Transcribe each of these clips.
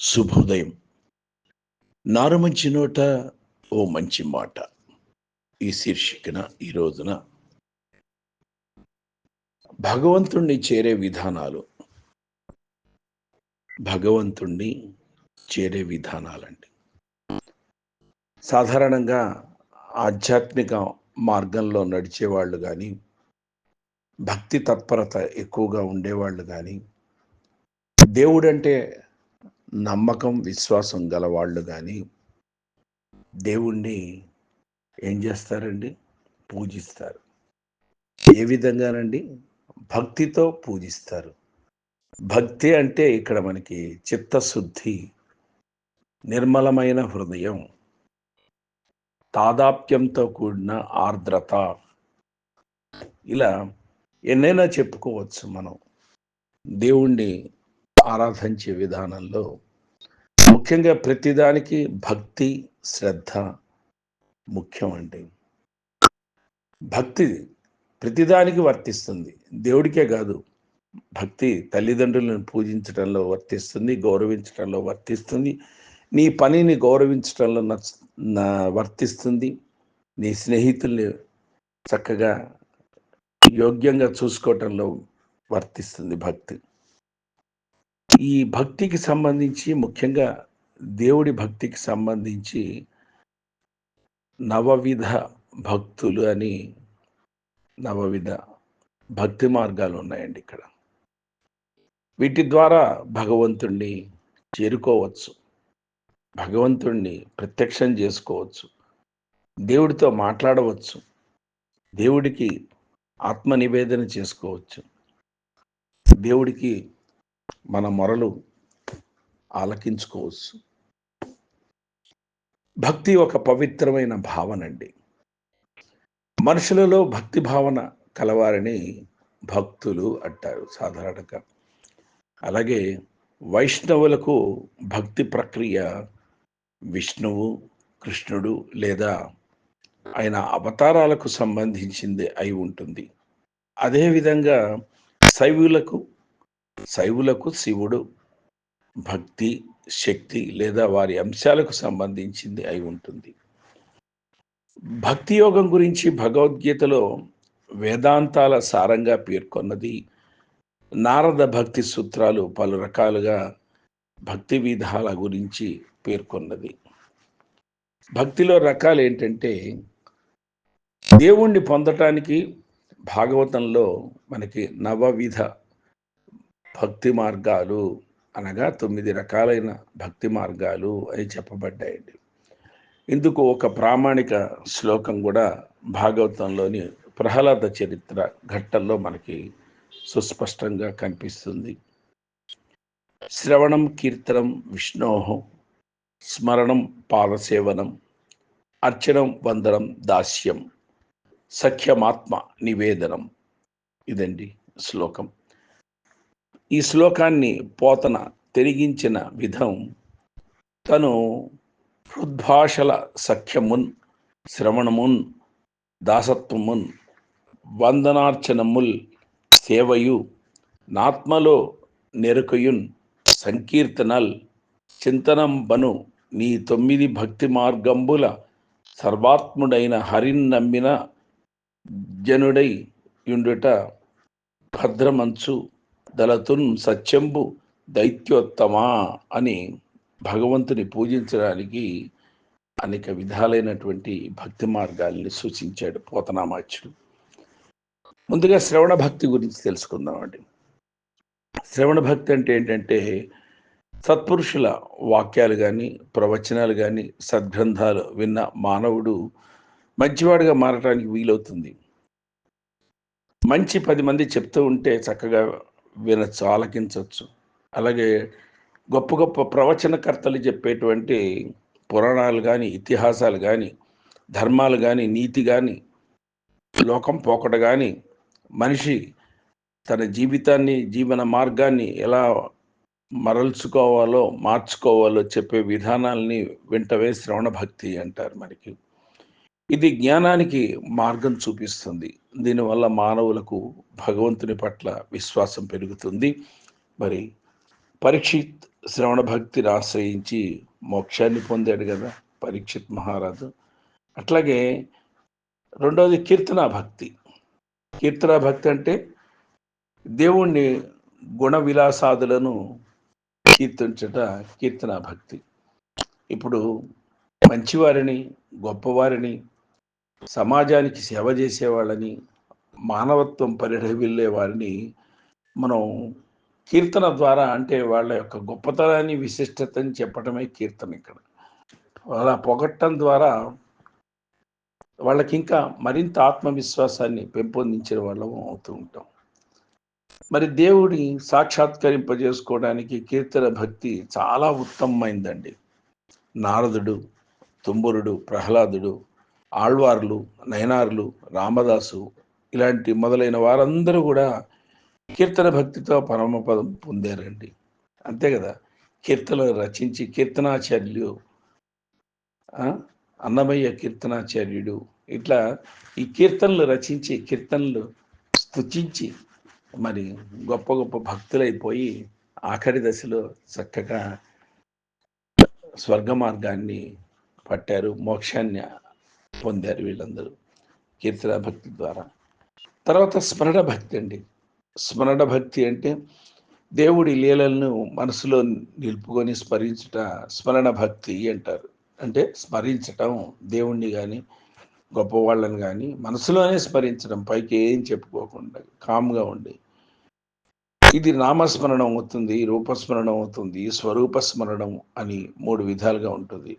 శుభోదయం. నారు మంచి నోట ఓ మంచి మాట. ఈ శీర్షికన ఈ రోజున భగవంతుణ్ణి చేరే విధానాలు. భగవంతుణ్ణి చేరే విధానాలండి. సాధారణంగా ఆధ్యాత్మిక మార్గంలో నడిచేవాళ్ళు కానీ భక్తి తత్పరత ఎక్కువగా ఉండేవాళ్ళు కానీ దేవుడంటే నమ్మకం విశ్వాసం గలవాళ్ళు కానీ దేవుణ్ణి ఏం చేస్తారండి? పూజిస్తారు. ఏ విధంగానండి? భక్తితో పూజిస్తారు. భక్తి అంటే ఇక్కడ మనకి చిత్తశుద్ధి నిర్మలమైన హృదయం తాదాప్యంతో కూడిన ఆర్ద్రత. ఇలా ఎన్నైనా చెప్పుకోవచ్చు మనం. దేవుణ్ణి ఆరాధించే విధానంలో ముఖ్యంగా ప్రతిదానికి భక్తి శ్రద్ధ ముఖ్యం అండి భక్తి ప్రతిదానికి వర్తిస్తుంది. దేవుడికే కాదు. భక్తి తల్లిదండ్రులను పూజించడంలో వర్తిస్తుంది గౌరవించడంలో వర్తిస్తుంది. నీ పనిని గౌరవించడంలో వర్తిస్తుంది. నీ స్నేహితుల్ని చక్కగా యోగ్యంగా చూసుకోవటంలో వర్తిస్తుంది భక్తి. ఈ భక్తికి సంబంధించి ముఖ్యంగా దేవుడి భక్తికి సంబంధించి నవవిధ భక్తులు అని నవవిధ భక్తి మార్గాలు ఉన్నాయండి ఇక్కడ. వీటి ద్వారా భగవంతుణ్ణి చేరుకోవచ్చు. భగవంతుణ్ణి ప్రత్యక్షం చేసుకోవచ్చు. దేవుడితో మాట్లాడవచ్చు. దేవుడికి ఆత్మ నివేదన చేసుకోవచ్చు. దేవుడికి మన మొరలు ఆలకించుకోవచ్చు. భక్తి ఒక పవిత్రమైన భావన అండి మనుషులలో భక్తి భావన కలవారిని భక్తులు అంటారు సాధారణంగా. అలాగే వైష్ణవులకు భక్తి ప్రక్రియ విష్ణువు కృష్ణుడు లేదా ఆయన అవతారాలకు సంబంధించింది అయి ఉంటుంది. అదేవిధంగా శైవులకు శైవులకు శివుడు భక్తి శక్తి లేదా వారి అంశాలకు సంబంధించింది అయి ఉంటుంది. భక్తి యోగం గురించి భగవద్గీతలో వేదాంతాల సారంగా పేర్కొన్నది నారద భక్తి సూత్రాలు పలు రకాలుగా భక్తి విధాల గురించి పేర్కొన్నది. భక్తిలో రకాలు ఏంటంటే దేవుణ్ణి పొందటానికి భాగవతంలో మనకి నవవిధ భక్తి మార్గాలు అనగా తొమ్మిది రకాలైన భక్తి మార్గాలు అని చెప్పబడ్డాయండి. ఇందుకు ఒక ప్రామాణిక శ్లోకం కూడా భాగవతంలోని ప్రహ్లాద చరిత్ర ఘట్టంలో మనకి సుస్పష్టంగా కనిపిస్తుంది. శ్రవణం కీర్తనం విష్ణోహం స్మరణం పాదసేవనం అర్చనం వందనం దాస్యం సఖ్యమాత్మ నివేదనం ఇదండి శ్లోకం. ఈ శ్లోకాన్ని పోతన తెరిగించిన విధం తను హృద్భాషల సఖ్యమున్ శ్రవణమున్ దాసత్వమున్ వందనార్చనముల్ సేవయు నాత్మలో నెరుకయున్ సంకీర్తనల్ చింతనం బను నీ తొమ్మిది భక్తి మార్గంబుల సర్వాత్ముడైన హరిన్ నమ్మిన జనుడై యుండుట భద్రమంచు. దళతున్ సత్యంబు దైత్యోత్తమా అని భగవంతుని పూజించడానికి అనేక విధాలైనటువంటి భక్తి మార్గాల్ని సూచించాడు పోతనామాచ్యుడు. ముందుగా శ్రవణ భక్తి గురించి తెలుసుకుందామండి. శ్రవణ భక్తి అంటే ఏంటంటే సత్పురుషుల వాక్యాలు కానీ ప్రవచనాలు కానీ సద్గ్రంథాలు విన్న మానవుడు మంచివాడిగా మారటానికి వీలవుతుంది. మంచి పది మంది చెప్తూ ఉంటే చక్కగా వినొచ్చు ఆలకించవచ్చు అలాగే గొప్ప గొప్ప ప్రవచనకర్తలు చెప్పేటువంటి పురాణాలు కానీ ఇతిహాసాలు కానీ ధర్మాలు కానీ నీతి కానీ లోకం పోకడ కానీ మనిషి తన జీవితాన్ని జీవన మార్గాన్ని ఎలా మరల్చుకోవాలో మార్చుకోవాలో చెప్పే విధానాల్ని వెంటవే శ్రవణ భక్తి అంటారు మనకి. ఇది జ్ఞానానికి మార్గం చూపిస్తుంది. దీనివల్ల మానవులకు భగవంతుని పట్ల విశ్వాసం పెరుగుతుంది. మరి పరీక్షిత్ శ్రవణ భక్తిని ఆశ్రయించి మోక్షాన్ని పొందాడు కదా పరీక్షిత్ మహారాజు. అట్లాగే రెండవది కీర్తన భక్తి. కీర్తన భక్తి అంటే దేవుణ్ణి గుణ విలాసాదులను కీర్తించట కీర్తన భక్తి. ఇప్పుడు మంచివారిని గొప్పవారిని సమాజానికి సేవ చేసేవాళ్ళని మానవత్వం పరిఢవిల్లే వారిని మనం కీర్తన ద్వారా అంటే వాళ్ళ యొక్క గొప్పతనాన్ని విశిష్టతని చెప్పడమే కీర్తన ఇక్కడ. అలా పొగట్టం ద్వారా వాళ్ళకి ఇంకా మరింత ఆత్మవిశ్వాసాన్ని పెంపొందించిన వాళ్ళం అవుతూ ఉంటాం. మరి దేవుడి సాక్షాత్కరింపజేసుకోవడానికి కీర్తన భక్తి చాలా ఉత్తమమైందండి. నారదుడు తుంబురుడు ప్రహ్లాదుడు ఆళ్వార్లు నయనార్లు రామదాసు ఇలాంటి మొదలైన వారందరూ కూడా కీర్తన భక్తితో పరమపదం పొందారండి. అంతే కదా? కీర్తనలు రచించి కీర్తనాచార్యులు అన్నమయ్య కీర్తనాచార్యుడు ఇట్లా ఈ కీర్తనలు రచించి కీర్తనలు స్తుతించి మరి గొప్ప గొప్ప భక్తులైపోయి ఆఖరి దశలో చక్కగా స్వర్గ మార్గాన్ని పట్టారు మోక్షాన్ని పొందారు వీళ్ళందరూ కీర్తన భక్తి ద్వారా. తర్వాత స్మరణ భక్తి అండి. స్మరణ భక్తి అంటే దేవుడి లీలలను మనసులో నిలుపుకొని స్మరించుట స్మరణ భక్తి అంటారు. అంటే స్మరించటం దేవుణ్ణి కానీ గొప్పవాళ్ళని కానీ మనసులోనే స్మరించడం పైకి ఏం చెప్పుకోకుండా కామ్గా ఉండి. ఇది నామస్మరణం అవుతుంది రూపస్మరణం అవుతుంది స్వరూప స్మరణం అని మూడు విధాలుగా ఉంటుంది.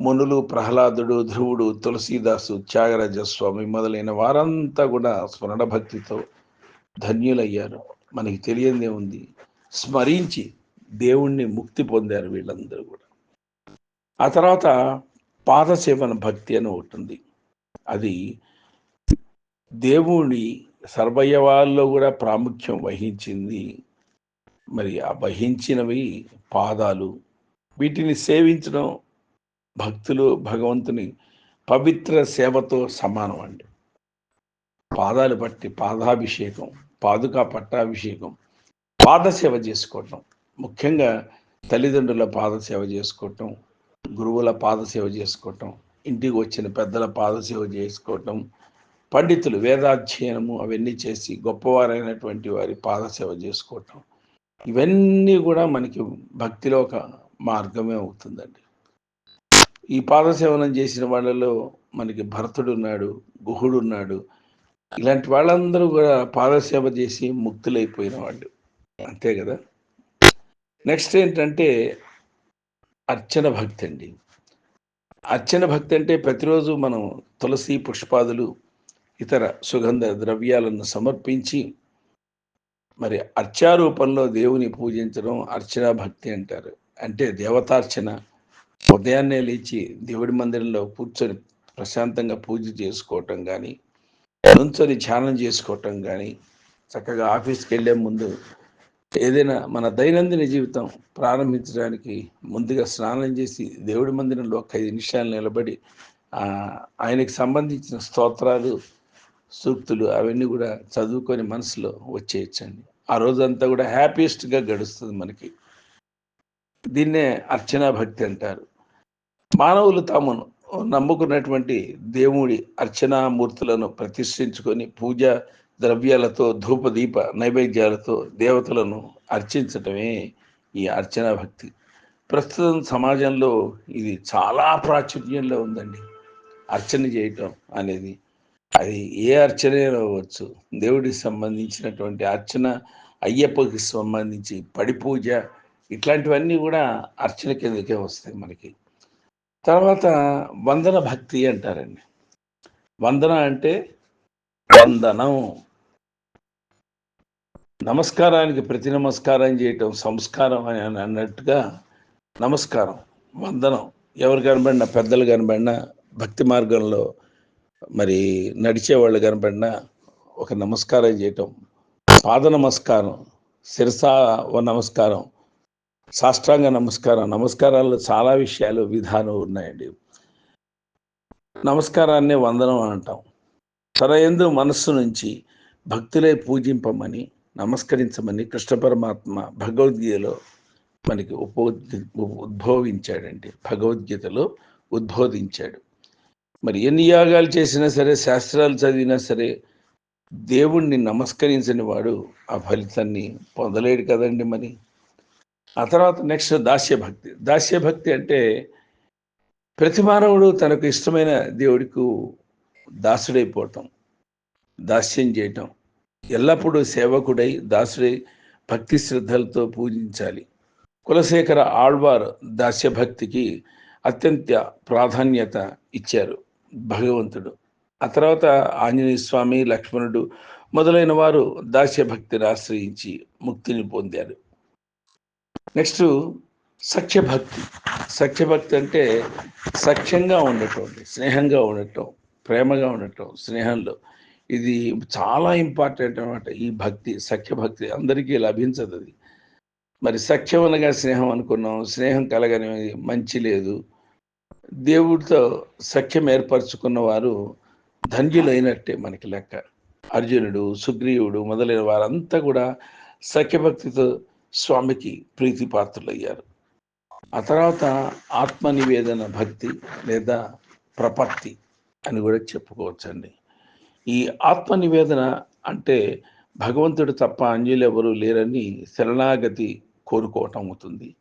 మునులు ప్రహ్లాదుడు ధ్రువుడు తులసీదాసు త్యాగరాజ స్వామి మొదలైన వారంతా కూడా స్మరణ భక్తితో ధన్యులయ్యారు. మనకి తెలియదే ఉంది. స్మరించి దేవుణ్ణి ముక్తి పొందారు వీళ్ళందరూ కూడా. ఆ తర్వాత పాదసేవన భక్తి అని ఒకటి అది దేవుడి సర్వయవాల్లో కూడా ప్రాముఖ్యం వహించింది. మరి ఆ వహించినవి పాదాలు. వీటిని సేవించడం భక్తులు భగవంతుని పవిత్ర సేవతో సమానం అండి. పాదాలు పట్టి పాదాభిషేకం పాదుకా పట్టాభిషేకం పాదసేవ చేసుకోవటం ముఖ్యంగా తల్లిదండ్రుల పాదసేవ చేసుకోవటం గురువుల పాదసేవ చేసుకోవటం ఇంటికి వచ్చిన పెద్దల పాదసేవ చేసుకోవటం పండితులు వేదాధ్యయనము అవన్నీ చేసి గొప్పవారైనటువంటి వారి పాదసేవ చేసుకోవటం ఇవన్నీ కూడా మనకి భక్తిలో ఒక మార్గమే అవుతుందండి. ఈ పాదసేవనం చేసిన వాళ్ళలో మనకి భరతుడు ఉన్నాడు గుహుడు ఉన్నాడు ఇలాంటి వాళ్ళందరూ కూడా పాదసేవ చేసి ముక్తులైపోయిన వాళ్ళు. అంతే కదా? నెక్స్ట్ ఏంటంటే అర్చన భక్తి అండి. అర్చన భక్తి అంటే ప్రతిరోజు మనం తులసి పుష్పాదులు ఇతర సుగంధ ద్రవ్యాలను సమర్పించి మరి అర్చారూపంలో దేవుని పూజించడం అర్చన భక్తి అంటారు. అంటే దేవతార్చన ఉదయాన్నే లేచి దేవుడి మందిరంలో కూర్చొని ప్రశాంతంగా పూజ చేసుకోవటం కానీ నుంచొని ధ్యానం చేసుకోవటం కానీ చక్కగా ఆఫీస్కి వెళ్ళే ముందు ఏదైనా మన దైనందిన జీవితం ప్రారంభించడానికి ముందుగా స్నానం చేసి దేవుడి మందిరంలో ఒక ఐదు నిమిషాలు నిలబడి ఆయనకు ఆయనకి సంబంధించిన స్తోత్రాలు సూక్తులు అవన్నీ కూడా చదువుకొని మనసులో వచ్చేయచ్చండి. ఆ రోజంతా కూడా హ్యాపీయెస్ట్గా గడుస్తుంది మనకి. దీన్నే అర్చనా భక్తి అంటారు. మానవులు తాము నమ్ముకున్నటువంటి దేవుడి అర్చనా మూర్తులను ప్రతిష్ఠించుకొని పూజ ద్రవ్యాలతో ధూపదీప నైవేద్యాలతో దేవతలను అర్చించటమే ఈ అర్చనా భక్తి. ప్రస్తుతం సమాజంలో ఇది చాలా ప్రాచుర్యంలో ఉందండి. అర్చన చేయటం అనేది. అది ఏ అర్చనే అవ్వచ్చు. దేవుడికి సంబంధించినటువంటి అర్చన అయ్యప్పకి సంబంధించి పడి పూజ ఇట్లాంటివన్నీ కూడా అర్చన కిందకే వస్తాయి మనకి. తర్వాత వందన భక్తి అంటారండి. వందన అంటే వందనం. నమస్కారానికి ప్రతి నమస్కారం చేయటం సంస్కారం అని అన్నట్టుగా నమస్కారం వందనం. ఎవరు కనబడినా పెద్దలు కనబడినా భక్తి మార్గంలో మరి నడిచేవాళ్ళు కనబడినా ఒక నమస్కారం చేయటం. పాద నమస్కారం శిరసా నమస్కారం. సాష్టాంగ నమస్కారం. నమస్కారాల్లో చాలా విషయాలు విధానం ఉన్నాయండి. నమస్కారాన్ని వందనం అంటాం. తన మనస్సు నుంచి భక్తులే పూజింపమని నమస్కరించమని కృష్ణ పరమాత్మ భగవద్గీతలో మనకి ఉపోద్ ఉద్భవించాడండి. భగవద్గీతలో ఉద్బోధించాడు. మరి ఎన్ని యాగాలు చేసినా సరే శాస్త్రాలు చదివినా సరే దేవుణ్ణి నమస్కరించని వాడు ఆ ఫలితాన్ని పొందలేడు కదండి మరి. ఆ తర్వాత నెక్స్ట్ దాస్యభక్తి. దాస్యభక్తి అంటే ప్రతి మానవుడు తనకు ఇష్టమైన దేవుడికి దాసుడైపోవటం దాస్యం చేయటం. ఎల్లప్పుడూ సేవకుడై దాసుడై భక్తి శ్రద్ధలతో పూజించాలి. కులశేఖర ఆళ్వార్ దాస్యభక్తికి అత్యంత ప్రాధాన్యత ఇచ్చారు భగవంతుడు. ఆ తర్వాత ఆంజనేయ స్వామి లక్ష్మణుడు మొదలైన వారు దాస్యభక్తిని ఆశ్రయించి ముక్తిని పొందారు. నెక్స్ట్ సత్యభక్తి. సత్యభక్తి అంటే సఖ్యంగా ఉండటం స్నేహంగా ఉండటం ప్రేమగా ఉండటం స్నేహంలో. ఇది చాలా ఇంపార్టెంట్ అనమాట ఈ భక్తి సఖ్యభక్తి అందరికీ లభించదు అది. మరి సఖ్యం అనగా స్నేహం అనుకున్నాం స్నేహం కలగని మంచి లేదు. దేవుడితో సఖ్యం ఏర్పరచుకున్న వారు ధన్యులైనట్టే మనకి లెక్క. అర్జునుడు సుగ్రీవుడు మొదలైన వారంతా కూడా సఖ్యభక్తితో స్వామికి ప్రీతిపాత్రులయ్యారు. ఆ తర్వాత ఆత్మనివేదన భక్తి లేదా ప్రపత్తి అని కూడా చెప్పుకోవచ్చండి. ఈ ఆత్మనివేదన అంటే భగవంతుడు తప్ప అంజులెవరూ లేరని శరణాగతి కోరుకోవటం అవుతుంది.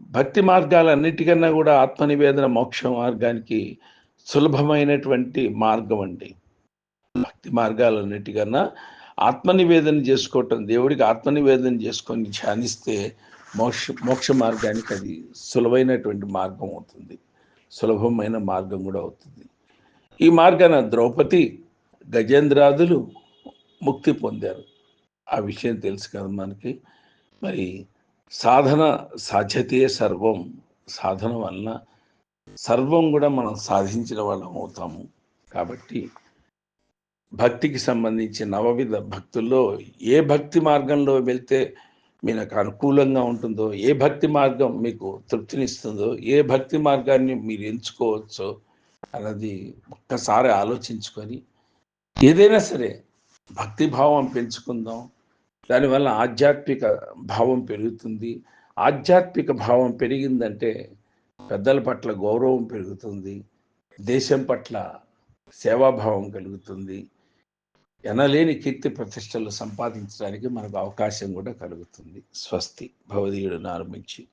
భక్తి మార్గాలన్నిటికన్నా కూడా ఆత్మనివేదన మోక్ష మార్గానికి సులభమైనటువంటి మార్గం అండి. భక్తి మార్గాలన్నిటికన్నా ఆత్మనివేదన చేసుకోవటం దేవుడికి ఆత్మనివేదన చేసుకొని ధ్యానిస్తే మోక్ష మోక్ష మార్గానికి అది సులభమైనటువంటి మార్గం అవుతుంది. సులభమైన మార్గం కూడా అవుతుంది. ఈ మార్గాన ద్రౌపది గజేంద్రాదులు ముక్తి పొందారు. ఆ విషయం తెలుసు కదా మనకి. మరి సాధన సాధ్యతే సర్వం. సాధన వలన సర్వం కూడా మనం సాధించిన వాళ్ళం అవుతాము. కాబట్టి భక్తికి సంబంధించి నవవిధ భక్తుల్లో ఏ భక్తి మార్గంలో వెళ్తే మీకు అనుకూలంగా ఉంటుందో ఏ భక్తి మార్గం మీకు తృప్తినిస్తుందో ఏ భక్తి మార్గాన్ని మీరు ఎంచుకోవచ్చో అన్నది ఒక్కసారి ఆలోచించుకొని ఏదైనా సరే భక్తి భావం పెంచుకుందాం. దానివల్ల ఆధ్యాత్మిక భావం పెరుగుతుంది. ఆధ్యాత్మిక భావం పెరిగిందంటే పెద్దల పట్ల గౌరవం పెరుగుతుంది. దేశం పట్ల సేవాభావం కలుగుతుంది. ఎనలేని కీర్తి ప్రతిష్టలు సంపాదించడానికి మనకు అవకాశం కూడా కలుగుతుంది. స్వస్తి. భవదీయుడు ఆరంభించి